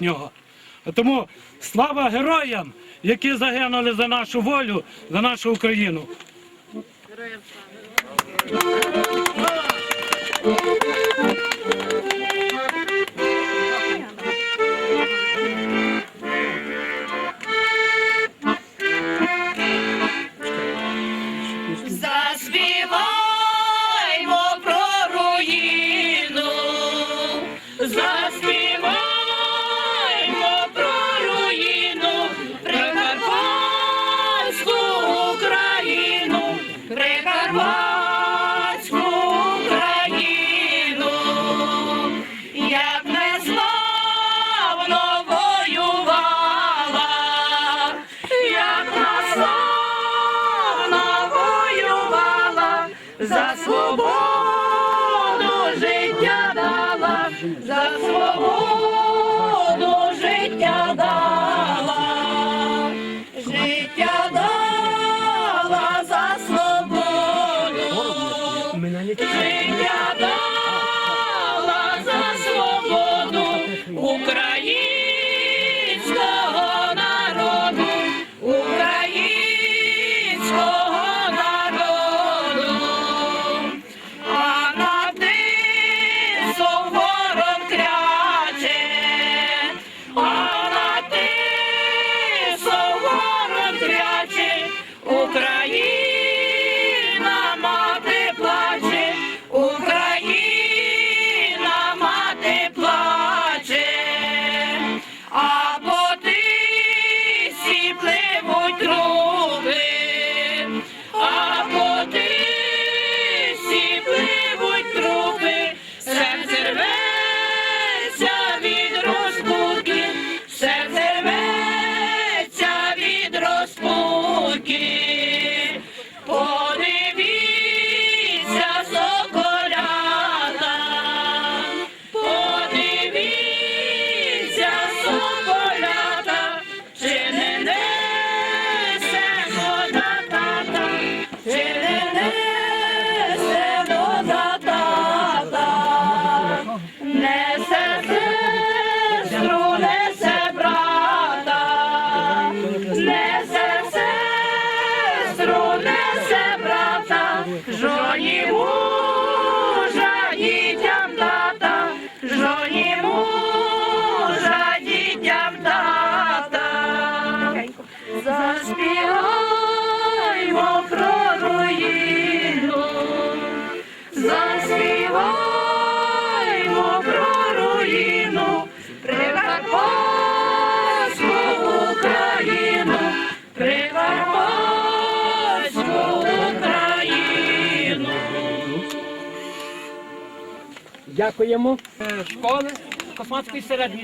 нього. Тому слава героям, які загинули за нашу волю, за нашу Україну. Героям слава! за свободу життя дала, за свободу. Жоні Дякуємо. Школи, косматської середньої.